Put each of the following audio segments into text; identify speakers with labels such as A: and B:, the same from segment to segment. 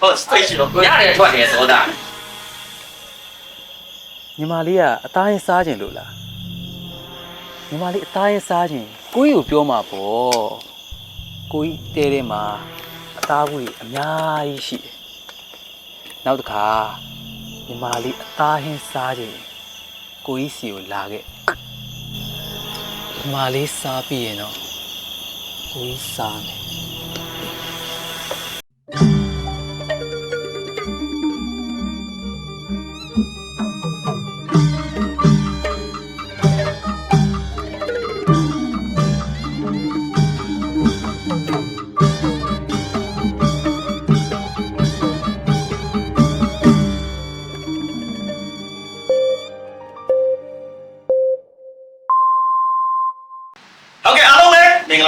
A: ဟုတ်စတိတ်ရှိတော့
B: ရတယ်ထွက်တယ်သောတာ
C: ညီမလေးကအသားရင်စားခြင်းလို့လားညီမလေးအသားရင်စားခြင်းကိုကြီးကိုပြောမှာပေါ့ကိုကြီးတဲတဲမှာအသားဘူးကြီးအများကြီးရှိတယ်နောက်တစ်ခါညီမလေးအသားဟင်းစားခြင်းကိုကြီးစီကိုလာခဲ့ညီမလေးစားပြီးရင်တော့ကိုကြီးစားမယ်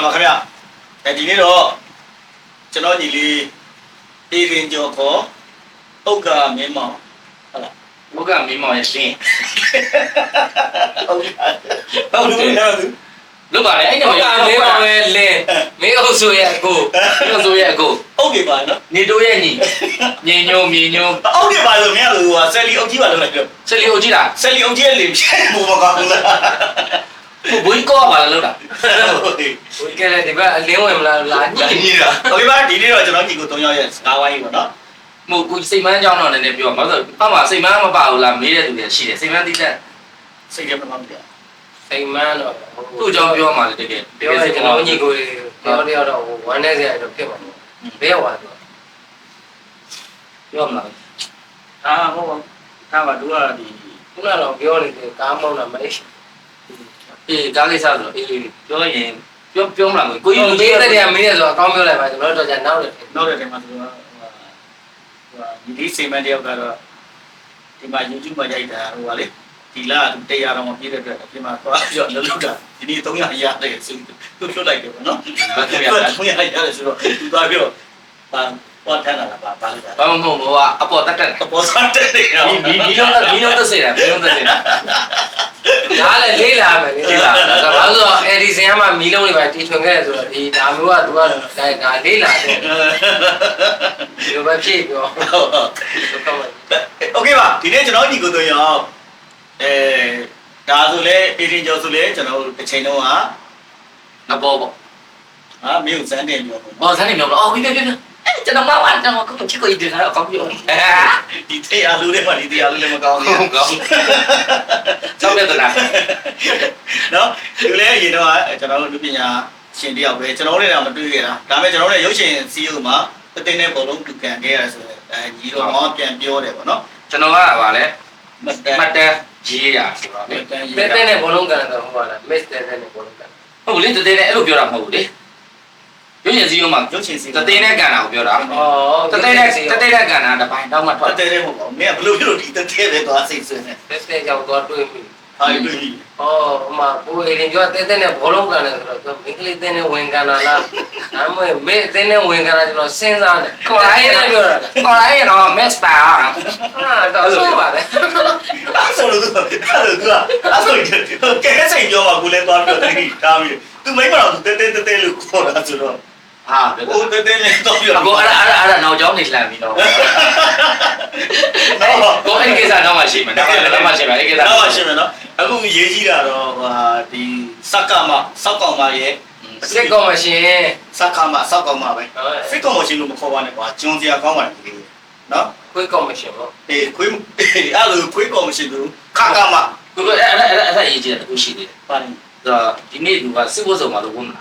A: ဂလာပါခင်ဗျအဲဒီနေ့တော့ကျွန်တော်ညီလေးအေရင်ကျော်ခေါ်ဥက္ကာမင်းမောင်ဟုတ်လား
B: ဘုကမင်းမောင်ရဲ့ရှင်
A: ဟုတ်ကဲ့ဟုတ်တယ်နော်သူ
B: လို့ပါလေအဲ့
D: ဟု
B: တော့
D: တ်ကဲ့မင်းပါပဲလင်းမင်းအုပ်စုရဲ့အကို
B: မင်းဆိုရဲ့အကို
A: ဟုတ်ကဲ့ပါနော်
B: နေတိုးရဲ့ညီမြေညုံမြေညုံ
A: ဟုတ်ကဲ့ပါလို့မင်းကလို့ဆယ်လီအုပ်ကြီးပါလို့လိုက်ပြော
B: စလီအိုကြည့်လား
A: ဆယ်လီအုပ်ကြီးရဲ့လေဖြဲဘူးမကောင်းဘူးလား
B: ဟို ဘွေးကောပါလားလော
A: က်တာ
D: ဘွေးကလည်းဒီဘက်အလင်းဝင်မလားလာညှိ
A: ညှိတာဟုတ်ပြီပါဒီနေ့တော့ကျွန်တော်ညီကို၃ယောက်ရဲ့စကားဝိုင်းပေါ့နော်
B: မဟုတ်ဘူးစိတ်မန်းကြောင်းတော့နည်းနည်းပြောပါဘာလို့ဆိုအမှစိတ်မန်းမပါဘူးလားမေးတဲ့သူတွေရှိတယ်စိတ်မန်းသိတဲ့
A: စိတ်ရမမှမပြော
D: စိတ်မန်းတော့
B: သူ့ကြောင့်ပြောမှလည်းတကယ်
D: ပြောရ
B: င်
D: ကျွန်တော်ညီကိုပြောတယောက်တော့ဝမ်းနေစရာတော့ဖြစ်ပါဘူးဘယ်ဝါတော့
B: ပြောမလား
A: အာဟုတ်ပါဒါကတို့ကဒီ
D: ခုနကတော့ပြောနေတဲ့ကားမောင်းတာမလေး
B: အေးဒါကိစ္စဆိုတော့အေးပြောရင်ပြောပြောမလားကို
D: ကို
B: ကြီး
D: ကြီး
B: လူ
D: လူ
B: ကြီး
D: ကြီး
B: တဲ့
D: တဲ့မင်းရဲ့ဆိုအကောင်းပြောလိုက်ပါကျွန်တော်တို့တော့じゃနောက်တယ်
A: နောက်တဲ့ချိန်မှာသူကဟိုဒီဒီစိမန်တယောက်ကတော့ဒီမှာ YouTube မှာရိုက်တာဟိုပါလေဒီလာတရားတော်မပြည့်တဲ့အတွက်အပြင်မှာသွားပြီးတော့လှုပ်တာဒီနေ့300ရတယ်ဆိုသူလွတ်လိုက်တယ်ပေါ့နော်
B: ဘာသူရ
A: 300ရတယ်ဆိုတော့သူသွားပြီးတော့ ပါပေါ်ထန်လာတာပါပါလိုက်တာ
B: ဘာမှမဟုတ်ဘူးကအပေါ်တက်တက်
A: ပေါ်စားတဲ့နေရာ
B: ဒီဒီဒီတော့ဒီတော့သက်စေတာဒီတော့သက်စေတာ
D: ဒါလည်းလေးလာမယ်လေးလာဒါဆိုတော့အဲ့ဒီစင်ကမှမီးလုံးတွေပဲတီထွင်ခဲ့တယ်ဆိုတော့ဒီဒါမျိုးကသူကဒါဒါလေးလာတယ်ဒီလိုပဲဖြည့်ပြော
A: ဟုတ်ဟုတ် โอเคပါဒီနေ့ကျွန်တော်ညီကိုတို့ရောအဲဒါဆိုလဲအေရင်ကျော်ဆိုလဲကျွန်တော်တို့တစ်ချိန်လုံးက
B: အပေါ်ပေါ့
A: ဟာမင်းကိုစမ်းတယ်ပြောပေါ့
B: ။အော်ဆန်းနေမြောက်တော့အော်ပြပြပြအဲ ကျွန်တော်မဝါကျွန်တော်ကိုချစ်ကိုဒီကတော့ကောင်းပြော။အဲ
A: ဒီထေးအားလူတွေမှာဒီတရားလူလည်းမကောင်းဘူး
B: ဟုတ်ကောင်း။ချောက်ပြတဲ့နာ
A: နော်ဒီလည်းရင်တော့ကျွန်တော်တို့လူပညာရှင်တယောက်ပဲကျွန်တော်တို့လည်းမတွေ့ရတာဒါပေမဲ့ကျွန်တော်တို့ရုပ်ရှင်စီးရုံမှာတသိန်းနဲ့ပုံလုံးတူကန်ခဲ့ရဆိုတော့အဲညီတော်တော့ပြန်ပြောတယ်ပေါ့နော်
B: ကျွန်တော်ကဗာလဲ
A: မတ်တန်
B: မတ်တန်ရေးရဆိုတော့
A: မတ်တန်ရေး
D: တဲ့တဲ့နဲ့ဘောလုံးကန်တော့ဟိုပါလားမစ်တဲ့တဲ့နဲ့ဘောလုံးကန်
B: ဟုတ်လေတသေးနဲ့အဲ့လိုပြောတာမဟုတ်ဘူးလေ။ ရုပ်ရှင်စည်းရုံးမှာ
A: ရုပ်ရှင်စီး
B: တသေးနဲ့ကန်တာကိုပြောတာ
D: ဩ။
B: တသေးနဲ့တသေးနဲ့ကန်တာတစ်ပိုင်းတော့မှထွက်
A: တသေးတယ်မဟုတ်ပါဘူးမင်းကဘလို့ဖြစ်လို့ဒီတသေးပဲသွားစိတ်ဆွဲနေ
D: တဲ့တဲ့ကြောင့်တော့တွေးမိ
A: ဟာဒီတွေ့ပြီ
D: ဩအမကိုယ်ရင်ကျော်တဲ့တဲ့နဲ့ဘောလုံးကန်တယ်ဆိုတော့မင်းကလေးတဲ့နဲ့ဝင်ကန်လာလားဒါမှမဟုတ်မင်းတဲ့နဲ့ဝင်ကန်လာကျွန်တော်စဉ်းစားတယ်ခေါ်လိုက်ရတယ်ပြောတာ။
B: ခေါ်လိုက်ရင်တော့ match ပါ
D: ဟာတော့ဆိုပါလေ
A: အဲ့ဆိုလို့သူအဲ့လိုသူကအဲ့ဆိုကဲစိတ်ပြောပါကိုလည်းသွားပြောတယ်ဒါမျိုးသူမိမတော့တဲတဲတဲတဲလို့ခေါ်တာဆိုတော့။
B: ဟာ
A: ဟိုတဲတဲလည်းတော့ပြော
B: အကိုအဲ့ဒါအဲ့ဒါအဲ့ဒါနောက်ကျောင်းနေလှမ်းပြီးတော့
A: နော်
B: ကိုအဲ့ဒီကိစ္စတော့မှရှိမယ်တော့တော့မှရှိမယ်အဲ့ဒီကိစ္စ
A: တော့ရှင်းမယ်နော်အခုရေးကြီးတာတော့ဟာဒီစက်ကမစောက်ကောင်မရဲ့
D: စစ်ကောမရှင်
A: စက်ကမစောက်ကောင်မပဲဖစ်ကောင်မရှင်လို့မခေါ်ပါနဲ့ကွာကျွန်းစရာကောင်းပါတယ်ဒီနော်
D: ခွေးကောမရှင်ပေါ့
A: အေးခွေးအဲ့လိုခွေးကောင်မရှင်လို့ခကမ
B: ကိုကိုအဲ့အဲ့အဲ့အဲ့ရေးကြည့်တယ်အခုရှိသေးတယ်
A: ပါနေ
B: ဒါဒီနေ့သူကစစ်ဝတ်စုံမှာလို့ဝင်လာ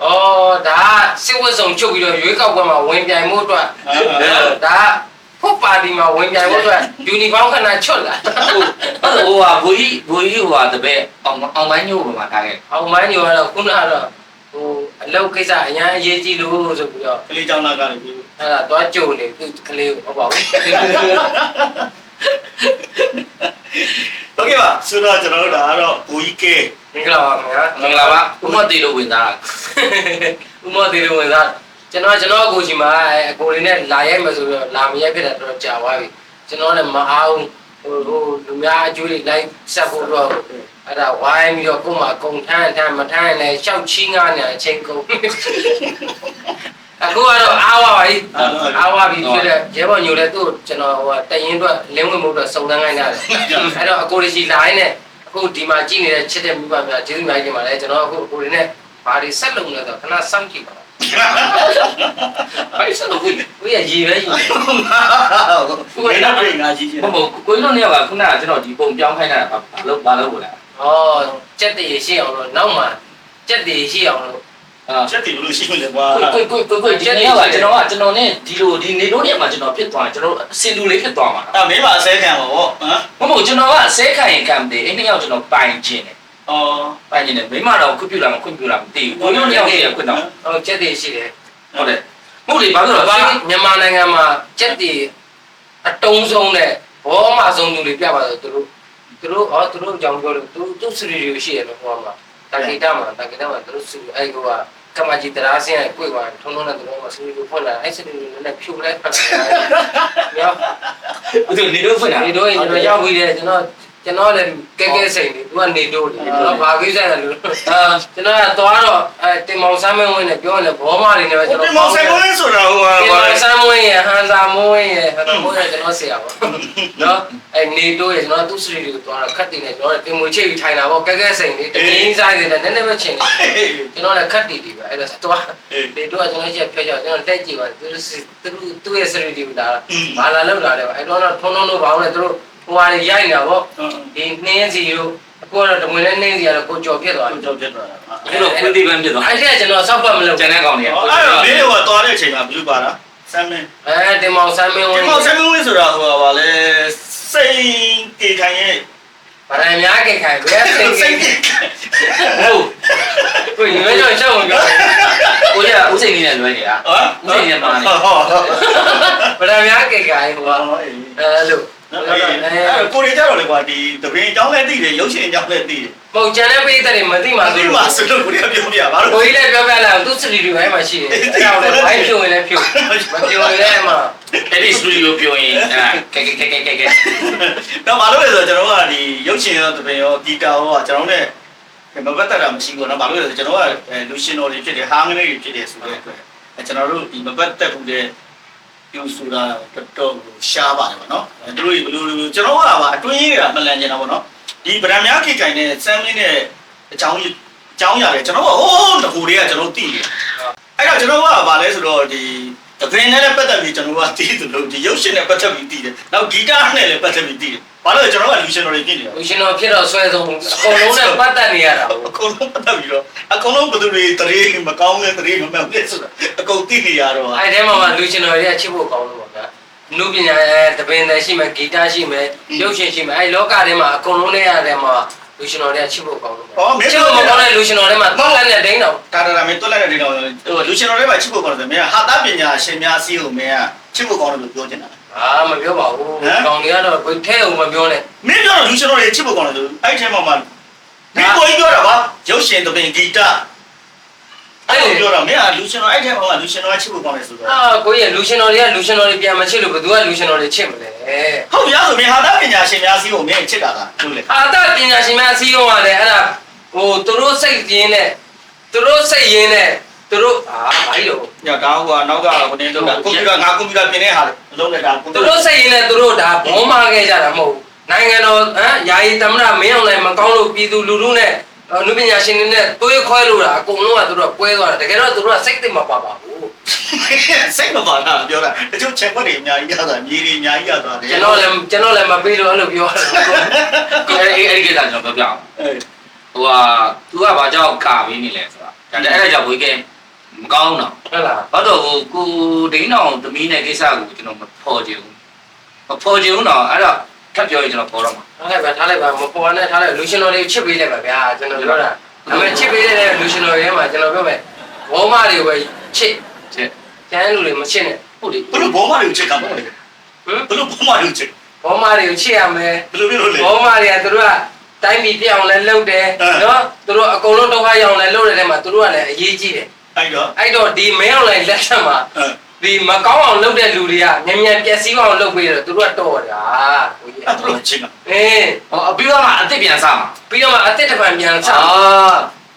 D: ဩဒါစစ်ဝတ်စုံချုပ်ပြီးတော့ရွေးကောက်ပွဲမှာဝင်ပြိုင်မှုအတွက်ဒါဖို့ပါတီမှာဝင်ပြိုင်ဖို့အတွက်ယူနီဖောင်းခဏချွတ်လာ
B: ဟိုအဲ့ဟိုဟာဘူကြီးဘူကြီးဟိုဟာတပည့်အောင်အောင်ပိုင်းညို့ပေါ်မှာထားခဲ့
D: အောင်မိုင်းညိုကတော့ခုနကတော့ဟိုအလောက်ကိစ္စအရန်အရေးကြီးလို့ဆိုပြီးတော့
A: ကလေးကြောင်းလာကလည်းပြီး
D: အဲ့ဒါသွားကြုံနေသူကလေးကိုဟုတ်ပါဘူး
A: ဟုတ်ကဲ့ပါဆိုတော့ကျွန်တော်တို့ဒါကတော့ဘူကြီးကဲ
D: မင်္ဂလာပါခင်ဗျာ
B: မင်္ဂလာပါဥမသေးလို့ဝင်သား
D: ဥမသေးလို့ဝင်သားကျွန်တော်ကျွန်တော်အကိုကြီးမှာအကိုလေးနဲ့လာရိုက်မယ်ဆိုတော့လာမရိုက်ဖြစ်တာတော့ကြာသွားပြီကျွန်တော်လည်းမအားဘူးဟိုလူများအကျိုးတွေလိုက်ဆက်ဖို့တော့အဲ့ဒါဝိုင်းပြီးတော့ကို့မှာကုံထမ်းထမ်းမထမ်းလည်းရှောက်ချင်းကားနေအချိန်ကုန် အခုကတော့အားဝပါပြီအားဝပြီဖြစ်တဲ့ရဲဘော်ညိုလည်းသူ့ကျွန်တော်ဟိုတရင်အတွက်လင်းဝင်မှုအတွက်စုံစမ်းခိုင်းတာလေအဲ့တော့အကိုရီစီလိုင်းနဲ့အခုဒီမှာကြည့်နေတဲ့ချစ်တဲ့မိဘများကျေးဇူးများကြီးတင်ပါတယ်ကျွန်တော်အခုအကိုရီနဲ့ဘာတွေဆက်လုပ်လဲဆိုတော့ခဏစောင့်ကြည့်ပါ
B: ဘာလို့ဆက်လို့ကို
D: ကိုရရေပဲယူတယ်
A: ဘယ်တော့ပြင်ငါကြီးချင်း
B: မဟုတ်ကိုတို့နှစ်ယောက်ကခုနကကျွန်တော်ဒီပုံပြောင်းခိုင်းတာဘာလို့ဘာလို့လဲ
D: ဩကြက်တည်ရှိအောင်လို့နောက်မှကြက်တည်ရှိအောင်လို့
B: အာ
A: ချက်တည်လို့ရှိမလဲကွာ
B: ကိုကိုကိုကိုဒီနေ့ကကျွန်တော်ကကျွန်တော်နဲ့ဒီလိုဒီနေလို့နေမှာကျွန်တော်ဖြစ်သွားကျွန်တော်အစင်လူလေးဖြစ်သွားမှာ
A: အဲ့မင်းမအစဲခံပါဗောဟမ်
B: မဟုတ်ကျွန်တော်ကဆဲခံရင်ကံတယ်အဲ့နှစ်ယောက်ကျွန်တော်ပိုင်ခြင်းတယ်
A: အော်
B: ပိုင်ခြင်းတယ်မိမတော့ခွင့်ပြုလာမခွင့်ပြုလာမသိဘူးကိုတို့နှစ်ယောက်ရဲ့ခွင့်တော့
D: ဟိုကြက်တည်ရှိတယ်
B: ဟုတ်တယ်မဟုတ်လေဘာလို့လဲ
D: ဘာ
B: ဘာ
D: မြန်မာနိုင်ငံမှာကြက်တည်အတုံးဆုံးတဲ့ဘောမဆုံးသူတွေပြပါတော့သူတို့သူတို့ဩသူတို့အကြောင်းပြောလို့သူသူစရီရီရှိရလို့ဟောမှာတာဂီတာမှာတာဂီတာမှာသူတို့စရီအဲ့ကောက မကြီးတရားစင်းရဲ့ကိုယ်ကထုံထုံနဲ့သူတို့ကစရီရီဖွင့်လာအဲ့စရီရီနဲ့ဖြူလိုက်ဖတ်လာရော
B: သူနေတော့ဖွင့်တာ
D: ဒီတော့ကျွန်တော်ရောက်ပြီးတယ်ကျွန်တော် ကျွန်တော်လည်းကဲကဲစိန်တယ်သူကနေတော့တယ်ကျွန်တော်ဘာကိစ္စလဲလို့
B: အာ
D: ကျွန်တော်ကသွားတော့အဲတင်မောင်ဆမ်းမင်းဝင်းနဲ့ပြောတယ်ဘောမတွေနဲ့ပဲကျွန်
A: ဒီ
D: တော်
A: မောင်ဆိုင်ကိုင်းဆိုတာဟိုဟာ
D: တင်မောင်ဆမ်းမင်းရဲ့ဟန်စာမွင်းရဲ့ဟန်စာမွင်းရဲ့ကျွန်တော်ဆရာပါနော်အဲနေတော့ရဲ့ကျွန်တော်သူ့စရီတွေကိုသွားတော့ခတ်တင်နေကျွန်တော်တင်မွေချိတ်ပြီးထိုင်တာပေါ့ကဲကဲစိန်လေးတကင်းစားနေတယ်နည်းနည်းပဲချင်တယ်ကျွန်တော်လည်းခတ်တီတီပဲအဲ့ဒါသွားနေတော့ကျွန်တော်ချက်ဖျက်ချက်ကျွန်တော်တက်ကြည့်ပါသူသူသူ့ရဲ့စရီတွေကိုဒါဘာလာလောက်လာတယ်အဲ့တော့ထုံထုံတို့ဘာလို့လဲသူတို့ ဟိုဟာတွေရိုက်နေတာပေါ့ဒီနှင်းစီတို့အခုကတော့တမွေနဲ့နှင်းစီကတော့ကိုကြော်ဖြစ်သွားတယ်
A: ကြောက်ဖြစ်သွားတာ
B: အဲ့တော့ခွင့်တိပန်းဖြစ်သွား
D: အဲ့ဒါကျွန်တော်စောက်ပတ်မလုပ်
B: ကျန်တဲ့ကောင်တွေက
A: အဲ့တော့မင်းတို့ကသွားတဲ့အချိန်မှာဘလူးပါတာဆမ်းမင်း
D: အဲတင်မောင်ဆမ်းမင်းဝ
A: ဒီ
D: င်း
A: မောင်ဆိုင်ကိုင်းဆိုတာဟိုဟာလေစိန်ကေခိုင်ရဲ့
D: ဗရန်များကြိတ်ခိုင်ဘယ်စိတ်
A: စိ
D: စိ
A: န်
D: တ်
A: ကေ
B: ဟုတ်
D: ကိုညွှန်ညွှန်ရှောင်းဝင်ပြော
B: ကိုရဦးစိန်နေနဲ့လွယ်နေတာ
A: ဟမ်
B: ဦးစိန်နေမှာနေ
A: ဟောဟော
D: ဗရန်များကြိတ်ခိုင်ဟိုကအဲလို့
A: အဲ့ကိုရီကြတော့လေကွာဒီတပင်းအကြောင်းလည်းသိတယ်ရုပ်ရှင်အကြောင်းလည်းသိတယ်
D: ပုံကျန်တဲ့ပိသက်တွေမသိမှ
A: အ
D: ဆို
A: သိ
D: လို့
A: မှဆိုလို့ကိုရီကပြောပြပါလို့
D: ကိုကြီးလည်းပြောပြလာသူစရီတွေဘိုင်းမှာရှိတယ်အဲ့ဒါလည်းဘိုင်းဖြုတ်ရင်လည်းဖြုတ်မဖြုတ်ရင်လည်းမှာ
B: အဲ့ဒီစတူဒီယိုပြောရင်အဲကဲကဲကဲကဲကဲကဲ
A: တော့ဘာလို့လဲဆိုတော့ကျွန်တော်ကဒီရုပ်ရှင်ရောတပင်းရောဂီတာရောကကျွန်တော်နဲ့မပတ်သက်တာမရှိဘူးနော်ဘာလို့လဲဆိုတော့ကျွန်တော်ကလူရှင်တော်တွေဖြစ်တယ်ဟာငနေတွေဖြစ်တယ်ဆိုတဲ့အတွက်အဲကျွန်တော်တို့ဒီမပတ်သက်ဘူးတဲ့ ပြုဆိုတာတော်တော်ရှားပါတယ်ဗောနော်အဲတို့ဘလူးကျွန်တော်ကပါအတွင်းကြီးကမလန်ကျင်တာဗောနော်ဒီဗရမ်များခေတ်ကင်တဲ့ဆမ်မင်းနဲ့အကြောင်းကြီးအကြောင်းရတယ်ကျွန်တော်ကဟိုးတကူတွေကကျွန်တော်သိတယ်အဲ့တော့ကျွန်တော်ကဘာလဲဆိုတော့ဒီတပင်းနဲ့လည်းပတ်သက်ပြီးကျွန်တော်ကသိတယ်လို့ဒီရုပ်ရှင်နဲ့ပတ်သက်ပြီးသိတယ်နောက်ဂီတာနဲ့လည်းပတ်သက်ပြီးသိတယ် ဘာလို့လဲကျွန်တော်ကလူရှင်တော်တွေဖြစ်နေတာ
D: လူရှင်တော်ဖြစ်တော့ဆွဲဆုံးအကုန်လုံးနဲ့ပတ်သက်နေရတာ
A: အကုန်လုံးပတ်သက်ပြီးတော့အကုန်လုံးဘယ်သူတွေတရေမကောင်းတဲ့တရေမမှန်တဲ့ဆိုတာအကုန်သိနေရတော့
D: အဲ့ထဲမှာမှလူရှင်တော်တွေကချစ်ဖို့ကောင်းလို့ပါဗျာနုပညာအဲတပင်တယ်ရှိမယ်ဂီတရှိမယ်ရုပ်ရှင်ရှိမယ်အဲ့လောကထဲမှာအကုန်လုံးနဲ့ရတယ်မှာလူရှင်တော်တွေကချစ်ဖို့ကောင်းလို့
A: ဟောမင်း
D: ချစ်
A: တို့
D: ဖို့မ
A: မ
D: ကော
A: ကော
D: င်း
A: င်းတဲ့
D: တဲ့လူရှင်တော်တွေမှာတောက်လက်နဲ့ဒိန်းတော့
A: ကာတာမင်းတွက်လိုက်တဲ့တော့ဟိုလူရှင်တော်တွေမှာချစ်ဖို့ကောင်းတယ်မင်းဟာတာပညာရှင်များစီးကိုမင်းကချစ်ဖို့ကောင်းတယ်လို့ပြောချင်တာ
D: အာမပြောပါဘူးကောင်းတွေကတော့ဘယ်ထဲအောင်မပြောနဲ့
A: မင်းပြောတော့လူရှင်တော်တွေချစ်ဖို့ကောင်းတယ်ဆိုအဲ့ထဲမှာမှမင်းကိုကြီးပြောတာပါရုပ်ရှင်တပင်ဂီတအဲ့လိုပြောတာမင်းကလူရှင်တော်အဲ့ထဲမှာလူရှင်တော်ကချစ်ဖို့ကောင်းတယ်ဆိုတော့
D: အာကိုကြီးလူရှင်တော်တွေကလူရှင်တော်တွေပြန်မချစ်လို့ဘယ်သူကလူရှင်တော်တွေချစ်မလဲ
A: ဟုတ်ရဆိုမင်းဟာတာပညာရှင်များစီးကိုမင်းချစ်တာလားဟုတ်လေ
D: အာတပညာရှင်များအစည်းအဝေးကလည်းအဲ့ဒါဟိုသူတို့စိတ်ရင်းနဲ့သူတို့စိတ်ရင်းနဲ့ သူတို့အာဘာကြီးလို့
A: ညဒါဟိုကနောက်ကဟိုနေလောက်တာကွန်ပျူတာငါကွန်ပျူတာပြင်နေဟာအလုံးနဲ့ဒါကွန်ပျူ
D: သူ
A: တာ
D: တို့စိတ်ရင်းနဲ့သူတို့ဒါဘောမခဲ့ကြတာမဟုတ်ဘူးနိုင်ငံတော်ဟမ်ယာယီသမ္မတမင်းအောင်လည်းမကောင်းလို့ပြည်သူလူထုနဲ့နုပညာရှင်တွေနဲ့တွေးခွဲလို့တာအကုန်လုံးကသူတို့ကပွဲသွားတာတကယ်တော့သူတို့ကစိတ်သိမပါပါဘူး
A: စိတ်မပါတာပြောတာတချို့ချက်ခွက်တွေအများကြီးရတာမြေတွေအများကြီးရသွားတယ်
D: ကျွန်တော်လည်းကျွန်တော်လည်းမပေးလို့အဲ့လိုပြောတာ
B: ကိုအဲ့အဲ့ဒီကိစ္စကျွန်တော်ပြောပြအောင်
A: အေး
B: ဟိုဟာ तू ကဘာကြောင့်ကာပေးနေလဲဆိုတာဒါအဲ့ဒါကြောင့်ဘိုးကဲ မကောင်းတော့
D: ဟုတ်လား
B: ဘာတော့ဟိုကိုဒိန်းအောင်သမီးနဲ့ကိစ္စကိုကျွန်တော်မဖော်ချင်ဘူးမဖော်ချင်ဘူးတော့အဲ့တော့ထပ်ပြောရင်ကျွန်တော်ဖော်တော့မှာ
D: ထားလိုက်ပါထားလိုက်ပါမပေါ်နဲ့ထားလိုက်လူရှင်တော်တွေချစ်ပေးလိုက်ပါဗျာကျွန်တော်ပြောတာဒါပေမဲ့ချစ်ပေးတဲ့လူရှင်တော်တွေထဲမှာကျွန်တော်ပြောမယ်ဘောမတွေပဲချစ်
B: ချက်
D: ကျန်လူတွေမချစ်နဲ့
B: ဟုတ်တယ်
A: ဘလို့ဘောမတွေကိုချစ်တာမဟုတ်လေ
D: ဟမ်
A: ဘလို့ဘောမတွေကိုချစ်
D: ဘောမတွေကိုချစ်ရမယ်
A: ဘလို့ပြောလို့လဲ
D: ဘောမတွေကသူတို့ကတိုင်းပြည်ပြအောင်လဲလုပ်တယ်
A: အဲ
D: နော်သူတို့အကုန်လုံးဒုက္ခရောက်လဲလုပ်တဲ့ထဲမှာသူတို့ကလည်းအရေးကြီးတယ်
A: အဲ့တော့
D: အဲ့တော့ဒီမင်းအောင်လိုက်လက်ချက်မှာ
A: အဲ
D: ဒီမကောင်းအောင်လုပ်တဲ့လူတွေကမြန်မြန်ပျက်စီးအောင်လုပ်ပေးတယ်သူတို့ကတော့တာကိုကြီး
A: အဲ့တော့ချစ်တာ
D: အေး
B: ဟောအပြီးတော့မှအစ်စ်ပြန်စားမှာ
D: ပြီးတော့မှအစ်စ်တစ်ပံပြန်ချ
B: အာ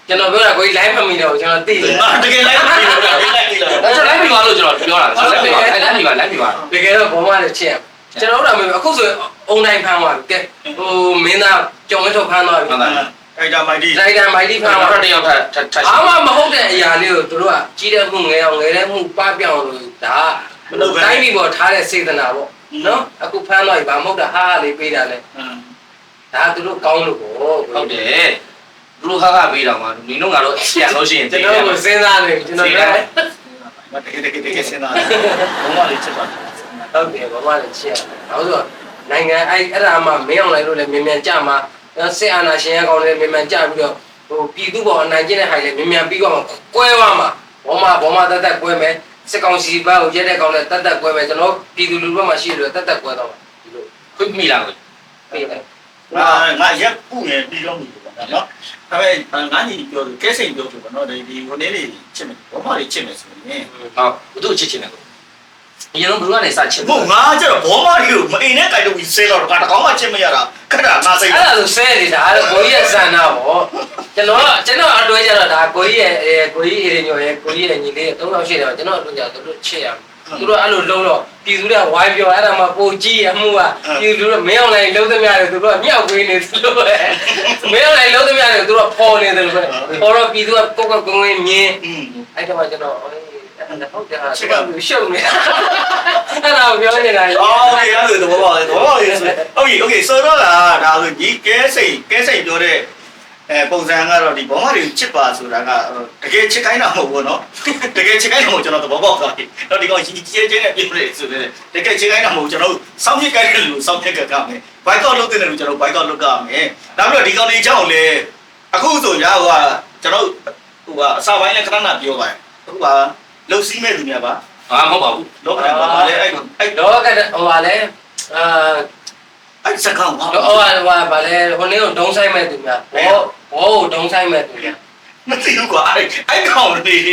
D: ကျွန်တော်ပြောတာကိုကြီး line မမီတော့ကျွန်တော်သိတယ်
A: ငါတကယ်လိုက်ပြီးတော့လိုက်ပြီးလာ
B: ဒါကျွန်တော်လိုက်ပြီပါလို့ကျွန်တော်ပြောတာကျွန်တော်လိုက်ပြီပါလိုက်ပြီပါလိုက်ပြီပါ
D: တကယ်တော့ဘောမလည်းချစ်ရကျွန်တော်တို့ကအခုဆိုအုံတိုင်းဖမ်းသွားပြီကဲဟိုမင်းသားကြောင်ဝင်းထုတ်ဖမ်းသွားပြီ
B: မှန်ပါ
A: ခိုင်တာမိုက်ဒီ
D: ဒိုင်တာမိုက်တီဖမ်း
B: ဘာ
D: သွား
B: တော့တယောက်ထပ်ထပ်ထပ်
D: ဘာမှမဟုတ်တဲ့အရာလေးကိုတို့ကကြီးတဲ့မှုငယ်အောင်ငယ်တဲ့မှုပပြောင်းလို့ဒါတိုင်းပြည်ပေါ်ထားတဲ့စေတနာပေါ့နော်အခုဖမ်းသွားပြီဘာမဟုတ်တာဟာလေးပေးတာလဲဒါသူတို့ကောင်းလို့ပေါ့
B: ဟုတ်တယ်သူတို့ဟာကပေးတော့မှာနင်တို့ကတော့ပြန်လို့ရှိရင်
D: ကျွန်တော်ကိုစဉ်းစားနေကျွန်တော်က
A: မတကယ်တကယ်တကယ်စဉ်းစားတယ်ဘုံမလေးချက်ပါ
D: ဟုတ်တယ်ဘာမှလည်းချစ်ရဘာလို့ဆိုနိုင်ငံအဲ့အဲ့ဒါမှမင်းအောင်လိုက်လို့လည်းမြန်မြန်ကြမှာ စစ်အာဏာရှင်ရကောင်းလည်းမြန်မြန်ကြပြီးတော့ဟိုပြည်သူပေါ်အနိုင်ကျင့်တဲ့ဟာလည်းမြန်မြန်ပြီးတော့မှကွဲသွားမှာဘောမဘောမတက်တက်ကွဲမယ်စစ်ကောင်စီဘက်ကိုရက်တဲ့ကောင်လည်းတက်တက်ကွဲမယ်ကျွန်တော်ပြည်သူလူထုဘက်မှာရှိလို့တက်တက်ကွဲတော့မှာဒီလို
B: ခွင့်မိလာကို
D: ပြေးတယ်
A: ငါငါရက်ပူနေပြီးတော့ပြီပေါ့နော်ဒါပေမဲ့ငါညီပြောတယ်ကဲစိန်ပြောတယ်ပေါ့နော်ဒီဒီဟိုနေ့လေးချစ်မယ်ဘုံမလေးချစ်မယ်ဆိုရင်
B: ဟုတ်ဘုသူ့ချစ်ချင်တယ်ကို အရင်တော့ဘုရားကနေစချစ်
A: ဘုံငါကျတော့ဘောမလေးကိုမအိမ်နဲ့ကြိုက်လို့ပြီးဆေးတော့ငါတကောင်းမှချစ်မရတာခက်တာငါစိတ်
D: အဲ့ဒါဆိုဆဲနေတာအဲ့ကိုကြီးရဲ့ဇန်နာပေါ့ကျွန်တော်ကျွန်တော်အတွဲကြတော့ဒါကိုကြီးရဲ့အဲကိုကြီးအေရင်ညိုရဲ့ကိုကြီးရဲ့ညီလေး၃ယောက်ရှိတယ်ကျွန်တော်အတွဲကြတော့တို့ချစ်ရမယ်သူတို့အဲ့လိုလုံးတော့ပြည်သူတွေကဝိုင်းပြောအဲ့ဒါမှပိုကြီးအမှုကပြည်သူတို့မင်းအောင်လိုက်လုံးသမျှတွေသူတို့ကမြောက်ပေးနေသလိုပဲမင်းအောင်လိုက်လုံးသမျှတွေသူတို့ကပေါ်နေတယ်လို့ပဲပေါ်တော့ပြည်သူကကိုယ့်ကကိုယ်ကိုမြင်
A: อืม
D: အဲ့ဒါမှကျွန်တော် ဟုတ်တယ်ရှုပ်နေရှုပ်နေအဲ့ဒါပြောနေတာ
A: အော်ဒီအဲ့လိုတော့ဘောပါလေတော့လေဆိုโอเคโอเคဆိုတော့လားဒါဆိုဒီကဲစိတ်ကဲစိတ်ပြောတဲ့အဲပုံစံကတော့ဒီဘောမလေးချစ်ပါဆိုတာကတကယ်ချစ်ခိုင်းတာမဟုတ်ဘူးเนาะတကယ်ချစ်ခိုင်းတာမဟုတ်ကျွန်တော်သဘောပေါက်သွားပြီတော့ဒီကောင်ကြီးကြီးချင်းနဲ့ပြောတယ်ဆိုတဲ့တကယ်ချစ်ခိုင်းတာမဟုတ်ကျွန်တော်စောင့်မြစ်ခိုင်းတယ်လို့စောင့်မြစ်ကြကမယ်ဘိုက်ကောက်လုပ်တဲ့လို့ကျွန်တော်ဘိုက်ကောက်လုပ်ကြမယ်နောက်ပြီးတော့ဒီကောင်လေးเจ้าလေအခုဆိုရဟိုကကျွန်တော်ဟိုကအစာပိုင်းလည်းခဏခဏပြောပါတယ်အခုက လှုပ်စီးမဲ့လူများပါ
B: ဟာမဟုတ်ပါဘူး
A: လောကဓာတ်ပါလေအဲ့အဲ့
D: တော့ကဟိုပါလေအာ
A: အဲ့စကားဘာ
D: တော့ဟိုပါဟိုပါလေဟိုနေ့ကဒုံဆိုင်မဲ့သူများဘောဘောဒုံဆိုင်မဲ့သူများ
A: မသိဘူးကွာအဲ့အဲ့ကောင်လေး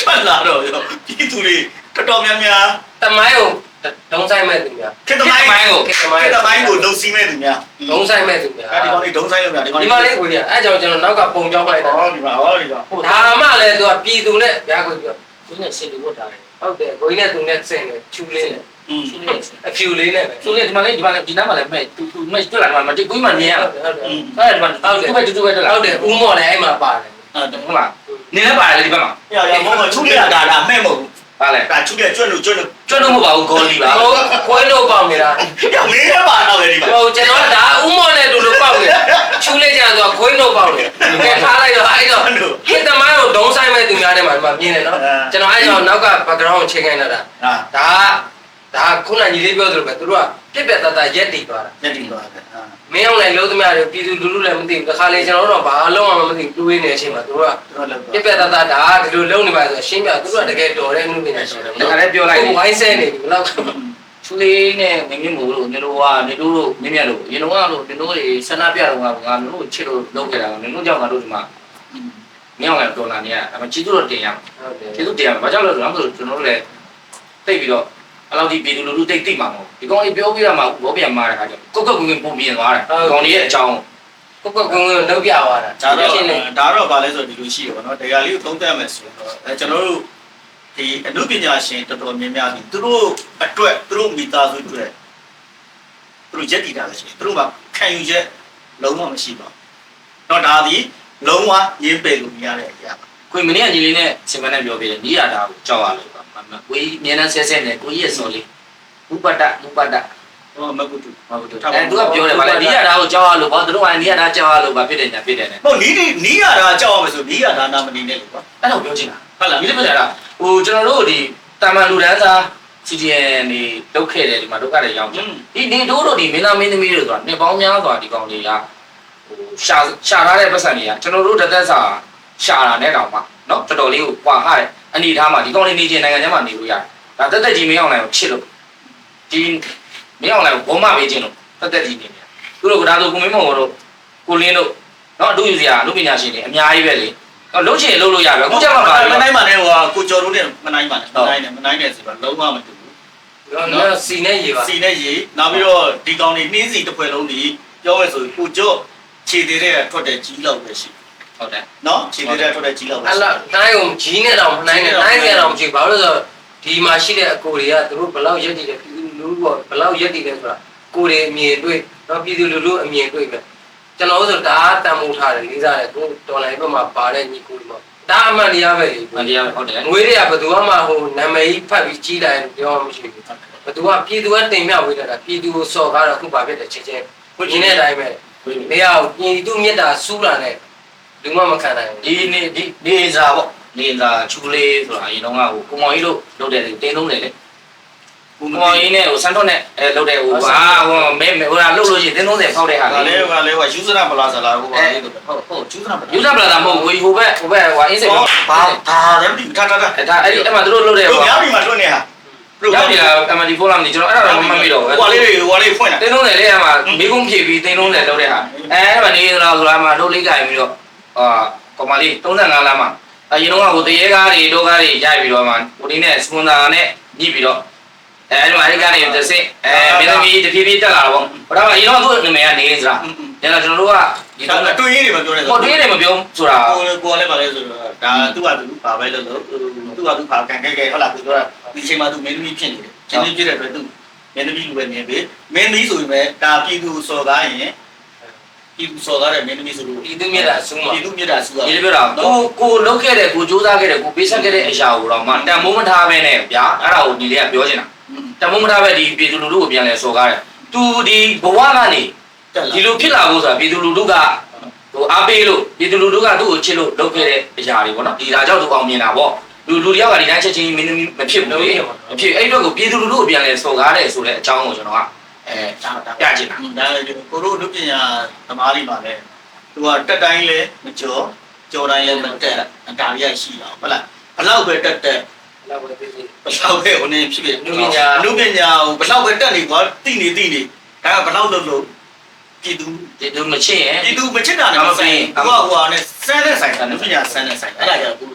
A: ထွက်လာတော့ပြည်သူတွေတော်တော်များများ
D: တမိုင်းကိုဒုံဆိုင်မဲ့သူများ
A: ခေတ္တမိုင်းကို
D: ခေတ္တ
A: ခေ
D: မိုင်း
A: တ္တမိုင်းကိုလုံစီးမဲ့သူများ
D: ဒုံဆိုင်မဲ့သူများ
A: အဲ့ဒီကောင်လေးဒုံဆိုင်လို့များဒီကောင်
D: ဒီမလေးကိုကြီးအဲ့ကြောင့်ကျွန်တော်နောက်ကပုံကြောင်းလိုက်တာ
A: ဟောဒီမှာဟောဒီမှာဟုတ်
D: ဒါမှလည်းသူကပြည်သူနဲ့ဗျာကိုပြော
B: သူနဲ့ဆင်တူဝတ်တာလေ
D: ဟုတ်တယ်ကိုကြီးနဲ့သူနဲ့ဆင်တယ်ချူလေးနဲ့
B: ချူလေး
D: အဖြူလေးနဲ့ပဲ
B: ချူလေးဒီမှာလေးဒီမှာလေးဒီနားမှာလည်းမဲ့သူသူမဲ့တွေ့လာမှာမတိကိုကြီးမှမြင်ရ
D: ဟုတ်တယ်ဟုတ်တယ်
A: ဒီမှာ
B: ဟုတ်တယ်သူပဲတူတူပဲတွေ့လာ
D: ဟုတ်တယ်ဦးမော်လည်းအဲ့မှာပါတယ်
B: ဟုတ်လားနေလည်းပါတယ်ဒီဘက်မှာ
A: ညညမော်ကချူလေးကဒါဒါမဲ့မဟုတ်ဘူး
B: ပါလေ
A: ဒါချူတဲ့ကျွတ်လို့ကျွတ်လို့
B: ကျွတ်လို့မဟုတ်ပါဘူးခေါ်လီပါ
D: ဟိုခွဲလို့ပေါက်နေတာ
A: ညမင်းလည်းပါတော့ပဲဒီမှာ
D: ဟိုကျွန်တော်ကဒါဥမောနဲ့တူလို့ပေါက်နေချူလေးကြတော့ခွဲလို့ပေါက်နေကဲထားလိုက်တော့ မဲ့သူများတဲ့မှာဒီမှာမြင်နေနော်ကျွန်တော်အဲ့ကြောင့်နောက်က background ကိုချိန်ခိုင်းလာတာ
A: ဟာ
D: ဒါဒါခုနညီလေးပြောသလိုပဲသူတို့ကပြက်ပြက်တတ်တရက်တည်သွားတာ
A: ညတိပါဟာ
D: မင်းအောင်လိုက်လုံးသမျှတွေပြည်သူလူထုလည်းမသိဘူးတစ်ခါလေကျွန်တော်တို့တော့ဘာလုံးမှမသိဘူးတွေးနေတဲ့အချိန်မှာသူတို့က
A: တော့လောက်
D: ပြက်ပြက်တတ်တဒါဒီလိုလုံးနေပါဆိုရှင်းပြသူတို့ကတကယ်တော်တဲ့အမှုပညာရှင်တွေ
B: ဒါကလည်းပြောလိုက်
D: ဟိုဝိုင်းဆဲနေပြီဘယ်တော့
B: ချူလေးနဲ့မင်းမင်းမို့လို့နေလို့ကနေတို့တို့မြင်မြတ်လို့ရင်တော့လို့နေတို့တွေဆန္ဒပြတော့ကငါတို့ချစ်လို့လုပ်ခဲ့တာနေတို့ကြောင့်ငါတို့ဒီမှာ မင်းအောင်လည်းတော်လာနေရအမချစ်တို့တင်ရ
D: ဟုတ်တယ်
B: ချစ်တို့တင်ရဘာကြောင့်လဲဆိုတော့ကျွန်တော်တို့လည်းတိတ်ပြီးတော့အဲ့လောက်ဒီပြည်သူလူထုတိတ်တိတ်မှာမဟုတ်ဒီကောင်ကြီးပြောပြရမှာဘောပြန်မာတဲ့ခါကျကုတ်ကုတ်ကွင်းကွင်းပုံပြင်သွားတယ်ဒီကောင်ကြီးရဲ့အကြောင်း
D: ကိုကကုန်းကုန်းလုံးပြသွားတာ
A: ဒါတော့
D: ရှင်းနေ
A: ဒါတော့ဗာလဲဆိုဒီလိုရှိရပါတော့တရားလေးကိုသုံးသပ်မယ်ဆိုတော့အဲကျွန်တော်တို့ဒီအမှုပညာရှင်တော်တော်များများဒီသူတို့အတွက်သူတို့မိသားစုအတွက်သူတို့ရက်တည်တာလည်းရှိတယ်သူတို့ကခံယူချက်လုံးဝမရှိပါဘူးတော့ဒါဒီ လုံးဝရင်းပယ်လို့မရတဲ့အရာပါ
B: ခွေမင်းကညီလေးနဲ့စင်မနဲ့ပြောပြတယ်ညီရတာကိုကြောက်ရလို့ပါမမကိုကြီးအမြဲတမ်းဆဲဆဲနဲ့ကိုကြီးရဲ့စော်လေးဥပဒဥပဒ
A: ဟောမကုတု
B: ဟုတ်တယ်အဲသူကပြောတယ်ဗါလေညီရတာကိုကြောက်ရလို့ဘာသူတို့ကညီရတာကြောက်ရလို့ဘာဖြစ်တယ်ညာဖြစ်တယ်နဲ့
A: ဟိုနီးနီးရတာကြောက်အောင်ဆိုနီးရတာနာမနေနဲ့လို့ပါ
B: အဲ့တော့ပြောချင်တာဟုတ်လားညီလေးပြောကြတာဟိုကျွန်တော်တို့ဒီတာမန်လူဒန်းစား CDN နေလုတ်ခဲ့တယ်ဒီမှာဒုက္ခတွေရောက်တယ်ဒီနေတို့တို့ဒီမင်းသားမင်းသမီးတွေဆိုတာနှစ်ပေါင်းများစွာဒီကောင်တွေကဟို ရှာရှာထားတဲ့ပတ်စံတွေကကျွန်တော်တို့တသက်စာရှာတာနဲ့တောင်မှเนาะတော်တော်လေးကိုပွာဟတဲ့အနေထားမှာဒီကောင်လေးနေချင်းနိုင်ငံခြားမှာနေလို့ရတယ်ဒါတက်တက်ကြီးမင်းအောင်နိုင်ကိုချစ်လို့ဒီမင်းအောင်နိုင်ကိုဘုံမပေးခြင်းလို့တက်တက်ကြီးနေတယ်သူတို့ကဒါဆိုကိုမင်းမောင်တို့ကိုလင်းတို့เนาะအတူယူစရာလူပညာရှင်တွေအများကြီးပဲလေတော့လုံးချင်လုံးလို့ရတယ်အခုကျမှပါ
A: မ
B: ပြီ
A: နိုင်ပါနဲ့ဟိုကိုကျော်တို့နဲ့မနိုင်ပါနဲ့မနိုင်နဲ့မနိုင်နဲ့ဆိုတော့လုံးဝမတူဘူး
D: နော်စီနဲ့ရေပါ
A: စီနဲ့ရေနောက်ပြီးတော့ဒီကောင်တွေနှင်းစီတစ်ဖွဲလုံးဒီပြောမယ်ဆိုကိုကျော် ခြေသေးတဲ့ထွက်တဲ့ကြီးလောက်ပဲရှိ
B: ဟုတ်တယ်
A: နော်ခြေသေးတဲ့ထွက်တဲ့ကြီးလောက်ပဲ
D: အဲ့လားတိုင်းုံကြီးနဲ့တော့မနိုင်နဲ့တိုင်းနဲ့တော့မရှိဘာလို့လဲဆိုတော့ဒီမှာရှိတဲ့အကိုတွေကသူတို့ဘယ်လောက်ရက်တည်တယ်ပြည်သူလူထုကဘယ်လောက်ရက်တည်တယ်ဆိုတာကိုတွေအမြင်တွေ့တော့ပြည်သူလူထုအမြင်တွေ့ပဲကျွန်တော်တို့ဆိုဒါတန်မိုးထားတယ်လေးစားတယ်ကိုတော်လိုင်းဘက်မှာပါတဲ့ညီကိုတွေမှာဒါအမှန်တရားပဲလေ
B: မတရားဟုတ်တယ်
D: ငွေတွေကဘယ်သူမှဟိုနာမည်ကြီးဖတ်ပြီးကြီးလိုက်ပြောမှမရှိဘူးဘယ်သူကပြည်သူကတင်မြဝေးတာပြည်သူကိုစော်ကားတော့ခုပါဖြစ်တယ်ချက်ချင်းကိုရင်းတဲ့အတိုင်းပဲ မရဘူးပြည်သူမြတ်တာစူးတာနဲ့လူမှမခံနိုင်ဘူး
B: ဒီနေ့ဒီနေစာပေါ့နေစာချူလေးဆိုတာအရင်တော့ကဟိုကုမောင်ကြီးလို့လုပ်တယ်တင်းသုံးတယ်လေ
A: ဘူး
B: ကု
A: မ
B: မောင်
A: ကြီး
B: ကြီးနဲ့ဟိုစန်တော့နဲ့အဲလုပ်တယ်ဟိုဟာဟိုမဲဟိုကလုပ်လို့ရှိရင်တင်းသုံးတယ်ဖောက်တဲ့ဟာ
A: ဒါ
B: လေ
A: လေးကလေးကယူဇနာပလာဇလာဟိုပါလေးတော့ဟုတ်ဟုတ်ယူဇနာပလာ
B: ယူဇာပလာတာမဟုတ်ဘူးဟိုဘက်ဟိုဘက်ဟိုအင်းစိတ်
A: ဘာ
B: ပေါ့
A: ဘာဒါလည်းမသိထားထားထား
B: အဲဒါအဲ့ဒီအဲ့မှာသူတို့လုပ်တယ်
A: တို့
B: ဟို
A: များပြီမှာတွန်းနေဟာ
B: ရောက်ပြီလားအမဒီဖိုးလာမသိကျွန်တော်အဲ့ဒါတော့မမှတ်မိတော့ဘူး
A: ဟိုလေးတွေဟိုလေးဖွင့်တာ
B: တင်းသုံးတယ်လေအမမိကုန်းဖြည့်ပြီးတင်းသုံးတယ်လုပ်တဲ့ဟာအဲအဲ့မှာနေလာဆိုတာမှာတို့လေးကြိုင်ပြီးတော့အာကော်မလေး35လမ်းမှာအရင်တော့ဟိုတရေကားတွေတို့ကားတွေရိုက်ပြီးတော့မှဟိုဒီနဲ့စပွန်ဆာနဲ့ညှိပြီးတော့ အဲအဲ့မှာအဲ့ကနေတစ်စက်အဲမင်းသမီးတဖြည်းဖြည်းတက်လာတော့ဗောဒါမှအရင်တော့သူ့နာမည်ကနေစရာညတော့ကျွန်တော်တို့ကဒီ
A: ဒါ
B: တော့
A: တွင်းရင်းတွေမပြောနဲ့
B: ဟိုတွေးတယ်မပြောဆိုတာ
A: ကိုကိုလည်းပါလဲဆိုတော့ဒါသူ့ဟာသူပါပဲလို့လို့သူ့ဟာသူပါကန်ခဲ့ခဲ့ဟုတ်လားသူပြောတာဒီချိန်မှာသူမင်းသမီးဖြစ်နေတယ်ချင်းချင်းဖြစ်တဲ့အတွက်သူမင်းသမီးလူပဲမြင်ပြီမင်းသမီးဆိုရင်ပဲဒါပြည်သူစော်ကားရင်ပြည်သူစော်ကားတဲ့မင်းသမီးဆိုလို့
D: ပြည်သူမြတ်တာစူးမှာ
A: ပြည်သူမြတ်တာစုတာ
B: ဒီလိုပြောတာကိုကိုလုတ်ခဲ့တဲ့ကိုစူးစမ်းခဲ့တဲ့ကိုပေးဆက်ခဲ့တဲ့အရာကိုတော့မှတန်မိုးမထားပဲနဲ့ဗျာအဲ့ဒါကိုဒီလေးကပြောချင်တာ တန်မိုးမထားပဲဒီပြည်သူလူထုကိုပြန်လဲစော်ကားတယ်သူဒီဘဝကနေ
A: တက်လာ
B: ဒီလိုဖြစ်လာဖို့ဆိုတာပြည်သူလူထုကဟိုအားပေးလို့ပြည်သူလူထုကသူ့ကိုချစ်လို့လုပ်ခဲ့တဲ့အရာတွေပေါ့နော်ဒီဒါကြောင့်သူအောင်မြင်တာပေါ့လူလူတယောက်ကဒီတိုင်းချက်ချင်းမင်းသမီးမဖြစ်ဘူးလေမဖြစ်အဲ့အတွက်ကိုပြည်သူလူထုကိုပြန်လဲစော်ကားတယ်ဆိုတဲ့အကြောင်းကိုကျွန်တော်ကအဲ
A: ဒါဒါ
B: ပြချင်တာ
A: ဒါကိုတို့လူပညာသမားတွေပါလဲသူကတက်တိုင်းလဲမကြောကြောတိုင်းလဲမတက်ဒါရီရရှိတာဟုတ်လားဘလောက်ပဲတက်တက်
D: လောက်ပဲပြည်သူ
A: ဘလောက်ပဲဟိုနေဖြစ်ဖြစ်
D: အနုပညာ
A: အနုပညာကိုဘလောက်ပဲတက်နေကွာတိနေတိနေဒါကဘလောက်လို့လို့ပြည်သူ
B: ဒီသူမချစ်ရင်
A: ပြည်သူမချစ်တာနဲ့မဆိုင်ဘူးကွာကွာနဲ့ဆန်းတဲ့ဆိုင်တာအနုပညာဆန်းတဲ့ဆိုင်အဲ့ဒါကြောင့်ကို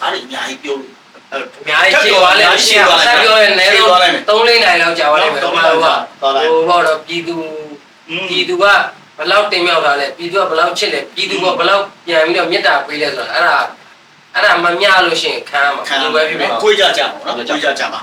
A: အားတွေအများကြီးပြောလို့
D: အများကြီးရှင်းသွားလဲရှင်းသွားဆက်ပြောရင်လည်းတော့3လိမ့်နိုင်လောက်ကြာသွားလိမ့်မယ်ဟိုဘောတော့ပြည်သူပြည်သူကဘလောက်တင်မြောက်တာလဲပြည်သူကဘလောက်ချစ်လဲပြည်သူကဘလောက်ပြန်ပြီးတော့မေတ္တာပေးလဲဆိုတာအဲ့ဒါ အဲ့ဒါမမျှလို့ရှိရင်ခံရမှာ
A: ခံ
D: ဘယ်လိုပဲဖြစ်ဖြစ်
A: ကိုကြကြပါတော့ကိုကြကြပါ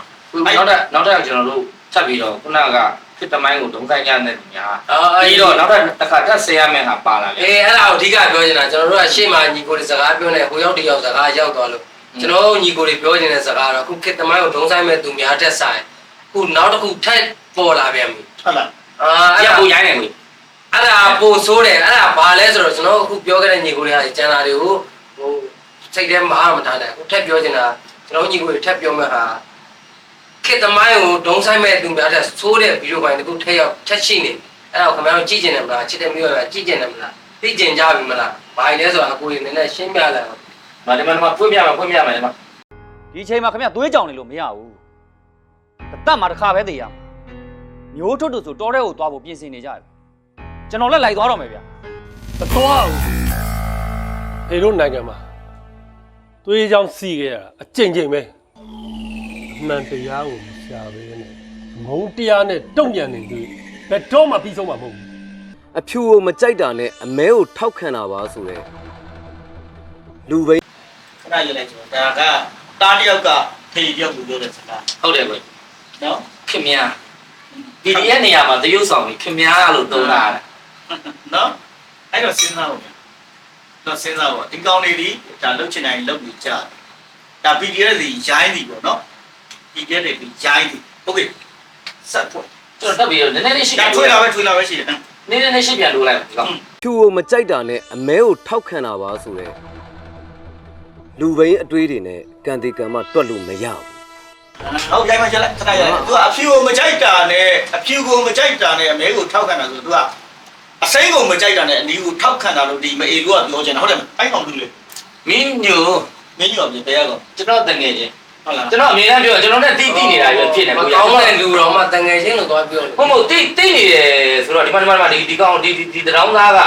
B: နောက်တစ်နောက်တစ်ကျွန်တော်တို့ချက်ပြီးတော့ခုနကဖြစ်တမိုင်းကိုဒုံဆိုင်ကြတဲ့သူများ
D: အော်
B: ပြီးတော့နောက်တစ်ခါတက်ဆဲရမယ့်ဟာပါလာလေ
D: အေးအဲ့ဒါကိုအဓိကပြောချင်တာကျွန်တော်တို့ကရှေ့မှာညီကိုတွေစကားပြောနေဟိုရောက်တယောက်စကားရောက်သွားလို့ကျွန်တော်တို့ညီကိုတွေပြောနေတဲ့စကားတော့ခုခေတ်သမိုင်းကိုဒုံဆိုင်မဲ့သူများတက်ဆိုင်ခုနောက်တစ်ခုထပ်ပေါ်လာပြန်ပြီ
A: ဟုတ်လား
D: အာ။အဲ့
B: ရ
D: ဒါ
B: ဖို့ရိုင်းနေကို
D: အဲ့ဒါပိုဆိုးတယ်အဲ့ဒါဘာလဲဆိုတော့ကျွန်တော်အခုပြောခဲ့တဲ့ညီကိုတွေကကျန်တာတွေကိုဟို စိတ်ထဲမှာမထားနိုင်ဘူးထပ်ပြောချင်တာကျွန်တော်ညီကိုတွေထပ်ပြောမဲ့ဟာခေတ်သမိုင်းကိုဒုံဆိုင်မဲ့သူများတက်ဆိုးတဲ့ဗီဒီယိုပိုင်းတခုထည့်ရောက်ထက်ရှိနေအဲ့ဒါကိုခင်ဗျားတို့ကြည့်ကျင်တယ်မလားချစ်တဲ့မျိုးကကြည့်ကျင်တယ်မလားသိကျင်ကြပြီမလားဘာလဲဆိုတာအကိုတွေနည်းနည်းရှင်းပြလိုက်အောင်
B: မဒီမှာဒီမှာဖွင့်ပြမယ်ဖွင့်ပြမယ်ဒီမှာ
C: ဒီချိန်မှာခင်ဗျသွေးကြောင်နေလို့မရဘူးတတ်မှာတစ်ခါပဲတည်ရမှာမျိုးထွတ်တို့ဆိုတောထဲကိုသွားဖို့ပြင်ဆင်နေကြတယ်ကျွန်တော်လည်းလိုက်သွားတော့မယ်ဗျာ
E: မတော်ဘူးဖေတို့နိုင်ငံမှာ သွေးချောင်းစီခဲ့ရတာအကျင့်ကျင့်ပဲအမှန်တရားကိုမရှာဘဲနဲ့မုန်းတရားနဲ့တုံ့ပြန်နေသူဘယ်တော့မှပြီးဆုံးမှာမဟုတ်ဘူး
F: အဖြူကိုမကြိုက်တာနဲ့အမဲကိုထောက်ခံတာပါဆိုရဲလူပဲ
A: ခဏရလိုက်ဆိုဒါကတားတယောက်ကထေတယောက်ကိုပြောတဲ့စကား
B: ဟုတ်တယ်ကို
A: နော်
B: ခင်ဗျာဒီဒီရဲ့နေရာမှာတရုပ်ဆောင်ပြီးခင်ဗျာလို့သုံးတာတယ်
A: နော်အဲ့တော့စဉ်းစားဖို့ တော့စဉ်းစားဖို့ဒီကောင်းလေးဒီဒါလုတ်ချင်တိုင်းလုတ်ပြီးကြာဒါ PDF စီရိုင်းစီပေါ့နော် PDF တွေပြီးရိုင်းစီโอเคဆက်ဖို့
B: ကျွန်တော်တက်ပြီးတော့နည်းနည်းလေးရှိ
A: ဒါ
B: ပြန်
A: ထွေးလာပဲထွေးလာပဲရှိတယ်
B: နည်းနည်းလေးရှိပြန်လို့လိုက်ဒီကောင်
F: ဖြူကိုမကြိုက်တာနဲ့အမဲကိုထောက်ခံတာပါဆိုရဲလူဘိန်းအတွေးတွေနဲ့ကံတေကံမတွက်လို့မရဘူး
A: ဟုတ်ရိုင်းမှချက်လိုက်ခဏရိုင်းသူကအဖြူကိုမကြိုက်တာနဲ့အဖြူကိုမကြိုက်တာနဲ့အမဲကိုထောက်ခံတာဆိုသူက အစိမ်းကိုမကြိုက်တာနဲ့အနီးကိုထောက်ခံတာလို့ဒီမအေလူကပြောချင်တာဟုတ်တယ်မအဲ့ကောင်သူလေ
B: မင်းညို
A: မင်းကြီးကပြန်ပြရကောင်
B: ကျွန်တော်တငယ်ချင်း
A: ဟုတ်လား
B: ကျွန်တော်အမြဲတမ်းပြောကျွန်တော်နဲ့တိတိနေတာပဲဖြစ်နေ
D: မ
B: ကို
D: ကောင်းတဲ့လူတော်မှတငယ်ချင်းလို့သွားပြောတယ်
B: ဟုတ်မဟုတ်တိတိနေတယ်ဆိုတော့ဒီမှာဒီမှာဒီဒီကောင်ဒီဒီဒီတောင်းသားက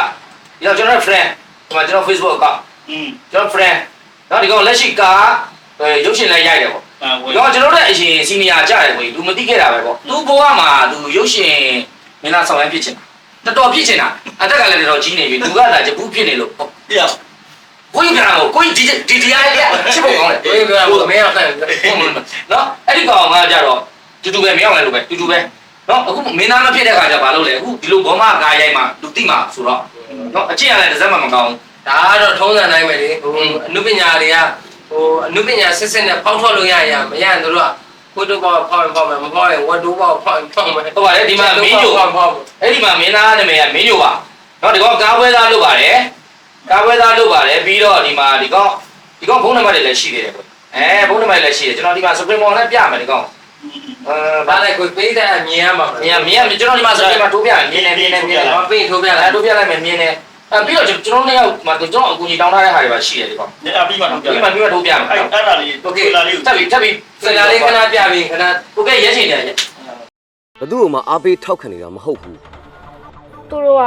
B: ဒီတော့ကျွန်တော် friend ဒီမှာကျွန်တော် Facebook က
A: อืม
B: ကျွန်တော် friend တော့ဒီကောင်လက်ရှိကားရုပ်ရှင်လည်းရိုက်တယ်ပေါ့
A: အာဝေ
B: တော့ကျွန်တော်တို့အရင်စီနီယာကြတယ်ကိုသူမသိခဲ့တာပဲပေါ့သူဘဝမှာသူရုပ်ရှင်မင်းသားဆောင်ရမ်းဖြစ်ချင်တာ တော်တော်ဖြစ်ချင်တာအသက်ကလည်းတော်တော်ကြီးနေပြီသူကသာဂျပူးဖြစ်နေလို့ပေါ့
A: ပြရ
B: ကိုကြီးပြောကိုကြီးဒီဒီတရားလေးချစ်ဖို့ကောင်းတယ်
D: ကိုယ်ပြောတာမင်းအောင်တယ်
B: နော်အဲ့ဒီကောင်ကကြတော့တူတူပဲမင်းအောင်လည်းလိုပဲတူတူပဲနော်အခုမင်းသားမဖြစ်တဲ့ခါကျဘာလို့လဲအခုဒီလိုဘောမကားရိုက်မှလူတိမှဆိုတော့နော်အကျင့်ရလည်းတစ်စက်မှမကောင်း
D: ဒါကတော့ထုံးစံတိုင်းပဲလေဟိုအနုပညာတွေကဟိုအနုပညာစစ်စစ်နဲ့ဖောက်ထွက်လို့ရရမရရင်တို့က ကိုတို့ဘောဖောက်ဖောက်မယ်မဖောက်ရင်ဝတ်တို့ဘောဖောက်ဖောက်မယ်
B: ဟုတ်ပါတယ်ဒီမှာမင်းညို
D: ဖောက်ဖောက်
B: အဲ့ဒီမှာမင်းသားနာမည်ကမင်းညိုပါနော်ဒီကောင်ကားပွဲသားလုပ်ပါတယ်ကားပွဲသားလုပ်ပါတယ်ပြီးတော့ဒီမှာဒီကောင်ဒီကောင်ဖုန်းနံပါတ်တွေလည်းရှိသေးတယ်ကွအဲဖုန်းနံပါတ်လည်းရှိတယ်ကျွန်တော်ဒီမှာစပရင်မော်လည်းပြမယ်ဒီကောင်အဲ
D: ဘာလဲကိုပေးတဲ့အမြင်ရမှာ
B: မြင်မြင်ကျွန်တော်ဒီမှာစပရင်မော်ထိုးပြမြင်နေမြင်နေမြင်နေ
D: မပင်းထိုးပြ
B: အဲ
D: လိုက်
B: ထိုးပြလိုက်မယ်မြင်နေ အဲပြီးတော့ကျွန်တော်နှစ်ယောက်မှာကျွန်တော်အကူကြီးတောင်းထားတဲ့ဟာတွေပါရှိတယ်ဒီကောင်
A: ညအပြီးမှတော့ပြ
B: ဒီ
A: လိုက်
B: မှာပြီးမှထိုးပြမယ်
A: အဲ့အဲ့ဒါလေး
B: โอเค
A: လာလေးကို
B: ထပ်ပြီးထပ်ပြီး
D: စကားလေးခဏပြပြီးခဏ
B: โอเคရဲချင်တယ်
F: ဘသူ့ကိုမှအားပေးထောက်ခံနေတာမဟုတ်ဘူး
G: သူတို့က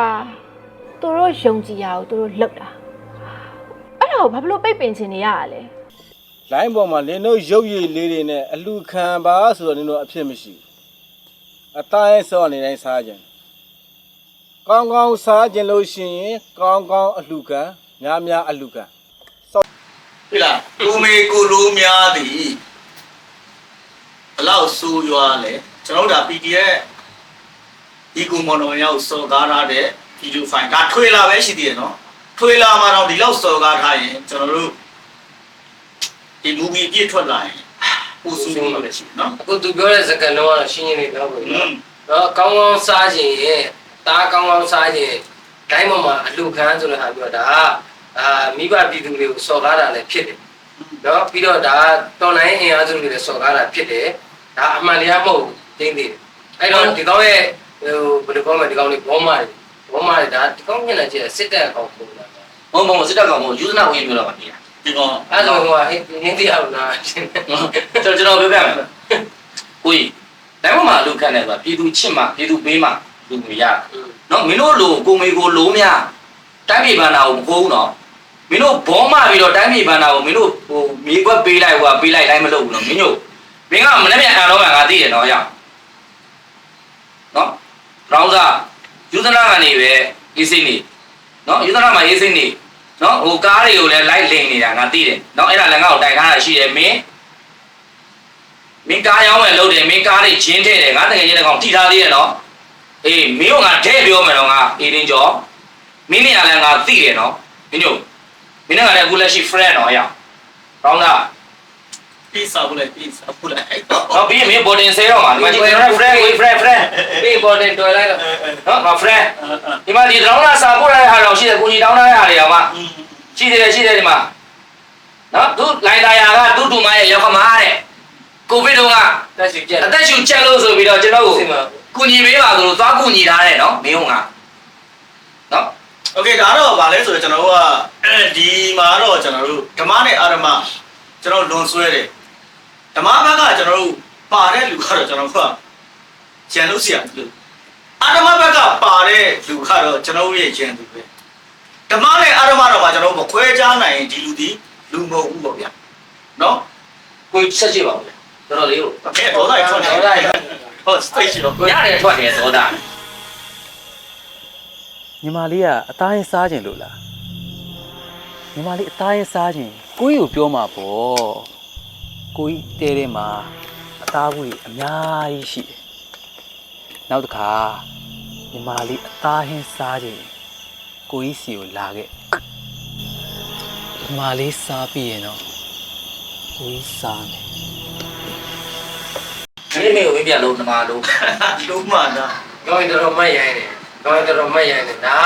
G: သူတို့ယုံကြည်ရအောင်သူတို့လှုပ်တာအဲ့ဒါကိုဘာဖြစ်လို့ပိတ်ပင်ချင်နေရတာလဲ
H: လိုင်းပေါ်မှာလင်းတို့ရုပ်ရည်လေးတွေနဲ့အလူခံပါဆိုတော့လင်းတို့အဖြစ်မရှိဘူးအသားရဲ့စောနေတိုင်းစားကြတယ် ကောင်းကောင်းစားကြလို့ရှိရင်ကောင်းကောင်းအလူခံများများအလူခံ
A: ပြီလားကိုမေကိုလိုများသည်ဘလောက်ဆူရွာလဲကျွန်တော်တို့ဒါ PDF ဒီကူမော်နော်ရောက်စော်ကားထားတဲ့ဗီဒီယိုဖိုင်ဒါထွေလာပဲရှိသေးတယ်နော်ထွေလာမှာတော့ဒီလောက်စော်ကားထားရင်ကျွန်တော်တို့ဒီ movie ပြည့်ထွက်လာရင်ပူဆူလို့လည်းရှိတယ်နော်
D: အခုသူပြောတဲ့စကားလုံးကတော့ရှင်းရှင်းလေးပြောလို့
A: อืม
D: နော်ကောင်းကောင်းစားခြင်းရဲ့ တားကောင်းကောင်းစားခြင်းတိုင်းပေါ်မှာအလှခံဆိုတဲ့ဟာပြောတာအာမိဘပြည်သူတွေကိုစော်ကားတာလည်းဖြစ်တယ်နော်ပြီးတော့ဒါတော်လိုင်းအင်အားစုတွေလည်းစော်ကားတာဖြစ်တယ်ဒါအမှန်တရားမဟုတ်တင်းသေးတယ်အဲ့တော့ဒီကောင်းရဲ့ဟိုဘယ်လိုကောင်းမလဲဒီကောင်းလေးဘောမာတွေဘောမာတွေဒါဒီကောင်းမျက်နှာကျက်စစ်တပ်အကောင်ပုံတာ
B: ဘုံဘုံစစ်တပ်ကောင်ဘုံယူဇနာဝင်ပြောတော့ပါနေ
A: ဒီကောင်
D: အဲ့ဒါဆိုဟိုဟင်းဟင်းတရားလို့လားရှင်းတယ်
B: ကျွန်တော်ကျွန်တော်ပြောပြမယ်ကိုကြီးတိုင်းပေါ်မှာလူခန့်တယ်ဆိုတာပြည်သူချစ်မှပြည်သူပေးမှ လူမရနော်မင်းတို့လိုကိုမေကိုလိုးများတိုင်းပြည်ဘန္နာကိုမဟုတ်ဘူးနော်မင်းတို့ဘောမပြီးတော့တိုင်းပြည်ဘန္နာကိုမင်းတို့ဟိုမြေကွက်ပေးလိုက်ဟိုပေးလိုက်တိုင်းမလုပ်ဘူးနော်မင်းတို့မင်းကမနေ့ပြန်အန်တော့မှငါသိတယ်နော်ရနော်ရောင်းစားယူဇနာကနေပဲအေးစိတ်နေနော်ယူဇနာမှာအေးစိတ်နေနော်ဟိုကားတွေကိုလည်းလိုက်လိန်နေတာငါသိတယ်နော်အဲ့ဒါလည်းငါ့ကိုတိုင်ထားတာရှိတယ်မင်းမင်းကားရောင်းမယ်လို့တယ်မင်းကားလေးဂျင်းထဲတယ်ငါတကယ်ချင်းတကောင်ထိထားသေးရဲ့နော် အေးမင်းကငါထဲပြောမယ်တော့ငါအေးတင်းကျော်မင်းနဲ့ကလည်းငါသိတယ်နော်မင်းတို့မင်းနဲ့ကလည်းအခုလက်ရှိ friend တော့ရအောင်ကောင်းလား
A: ပြီးစားဖို့လဲပြီးစားဖို့လဲ
B: နော်ပြီးရင်မင်း boarding ဆဲတော့မှာဒီမှာဒီ friend ကို friend friend
D: ပြီးပေါ်တယ်တော်လိုက်တော့
B: နော်ငါ friend ဒီမှာဒီတောင်းလာစာပို့ရတဲ့ဟာတော့ရှိတယ်ကိုကြီးတောင်းလာတဲ့ဟာတွေတော့မှရှိတယ်ရှိတယ်ဒီမှာနော်သူလိုင်လာယာကသူ့တူမရဲ့ရောက်ကမားတဲ့ ကိုဗစ်တုန်းက
D: တက်ရှိကျက်
B: အသက်ရှူချက်လို့ဆိုပြီးတော့ကျွန်တော်ကို
D: စိတ်မှာ
B: ကူညီပေးပါဆိုလို့သွားကူညီထားတယ်နော်မင်းတို့ကနော်
A: โอเคဒါတော့ဗာလဲဆိုတော့ကျွန်တော်တို့ကအဲဒီမှာတော့ကျွန်တော်တို့ဓမ္မနဲ့အာရမကျွန်တော်လွန်ဆွဲတယ်ဓမ္မဘက်ကကျွန်တော်တို့ပါတဲ့လူကတော့ကျွန်တော်တို့ကကျန်လို့ဆရာလူအာရမဘက်ကပါတဲ့လူကတော့ကျွန်တော်တို့ရဲ့ကျန်သူပဲဓမ္မနဲ့အာရမတော့မှကျွန်တော်တို့မခွဲခြားနိုင်ရင်ဒီလူဒီလူမဟုတ်ဘူးပေါ့ဗျာနော်
B: ကိုဆက်ကြည့်ပါဦး တော်တော်လေးကို
A: အဲ့ဒေါသကြီးထွက်နေ
D: ဒေါသကြီး
A: ဟောစတိတ်ရှိတော့
B: ရတယ်ထွက်နေဒေါသ
C: ညီမလေးကအသားရင်စားခြင်းလို့လားညီမလေးအသားရင်စားခြင်းကိုကြီးကိုပြောမှာပေါ့ကိုကြီးတဲတဲမှာအသားဘူးကြီးအများကြီးရှိတယ်နောက်တစ်ခါညီမလေးအသားဟင်းစားခြင်းကိုကြီးစီကိုလာခဲ့ညီမလေးစားပြီးရင်တော့ကိုကြီးစားမယ်
B: မင်းမေကိုမင်းပြန်လို့နမလို့
A: လုံးမှတာ
D: ကောင်းရင်တော်တော်မတ်ရိုင်းတယ်ကောင်းရင်တော်တော်မတ်ရိုင်းတယ်ဒါ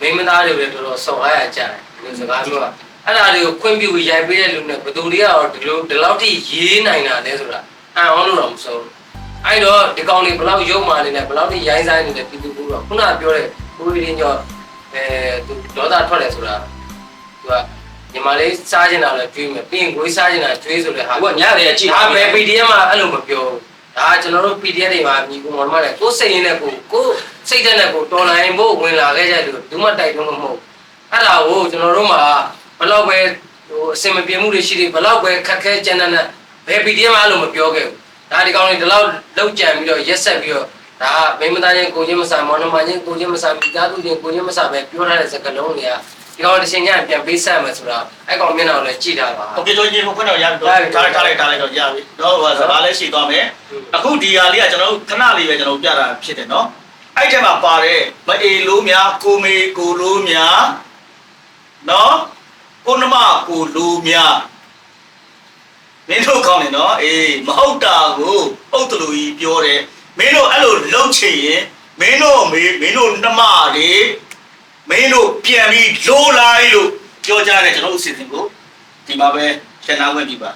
D: ကမိန်းမသားတွေလည်းတော်တော်ဆော်အားရကြတယ်ဒီစကားပြောတာအဲ့ဒါတွေကိုခွင့်ပြုရိုက်ပေးတဲ့လူနဲ့ဘယ်သူတွေကတော့ဒီလိုဒီလောက်ထိရေးနိုင်တာလဲဆိုတာအံ့ဩလို့တော့မဆုံးအဲ့တော့ဒီကောင်လေးဘလောက်ရုပ်မာနေလဲဘလောက်ထိရိုင်းဆိုင်နေလဲပြည်သူကတော့ခုနကပြောတဲ့ကိုရီရင်းကျော်အဲသူဒေါသထွက်တယ်ဆိုတာသူကညီမလေးစားကျင်တာလည်းကျွေးမယ်ပြီးရင်ကိုယ်စားကျင်တာကျွေးဆိုတဲ့ဟာ
B: ဟိုကညတယ်ကြည့်
D: ဒါပဲ PDF မှာအဲ့လိုမပြောဘူး ဒါကျွန်တော်တို့ PDF တွေမှာညီကောင်မောင်မလည်းကိုယ်စိတ်ရင်းနဲ့ကိုယ်ကိုယ်စိတ်တဲ့နဲ့ကိုယ်တော်လိုင်းဖို့ဝင်လာခဲ့ကြတယ်ဘူးမှတိုက်တွန်းလို့မဟုတ်အဲ့ဒါကိုကျွန်တော်တို့မှာဘယ်တော့ပဲဟိုအစင်မပြေမှုတွေရှိတယ်ဘယ်တော့ပဲခက်ခဲကြမ်းတမ်းတဲ့ဘယ် PDF မှာအဲ့လိုမပြောခဲ့ဘူးဒါဒီကောင်တွေဒီလောက်လောက်ကြံပြီးတော့ရက်ဆက်ပြီးတော့ဒါမိမသားချင်းကိုချင်းမဆာမောင်နှမချင်းကိုချင်းမဆာမိသားစုချင်းကိုချင်းမဆာပဲပြောထားတဲ့စကားလုံးတွေက ဒီကောင်တစ်ချိန်ညပြန်ပေးဆက်မယ်ဆိုတော့အဲ့ကောင်မျက်နှာကိုလည်းကြည့်တာပါ
A: โอเคကျွန်တော်ရေကိုခွင့်တော့ရပြီတော့ထားထားလိုက်ထားလိုက်တော့ရပြီတော့ဟိုစကားလည်းရှိသွားမယ်အခုဒီဟာလေးကကျွန်တော်တို့ခဏလေးပဲကျွန်တော်ပြတာဖြစ်တယ်နော်အဲ့ထဲမှာပါတယ်မအေလို့များကိုမေကိုလို့များနော်ကိုနမကိုလို့များမင်းတို့ကောင်းတယ်နော်အေးမဟုတ်တာကိုဟုတ်တယ်လို့ကြီးပြောတယ်မင်းတို့အဲ့လိုလှုပ်ချင်ရင်မင်းတို့မေမင်းတို့နှမတွေ မင်းတို့ပြန်ပြီးလိုလာလို့ပြောကြတဲ့ကျွန်တော်တို့အစီအစဉ်ကိုဒီမှာပဲရှင်းနာဝင်ပြပါ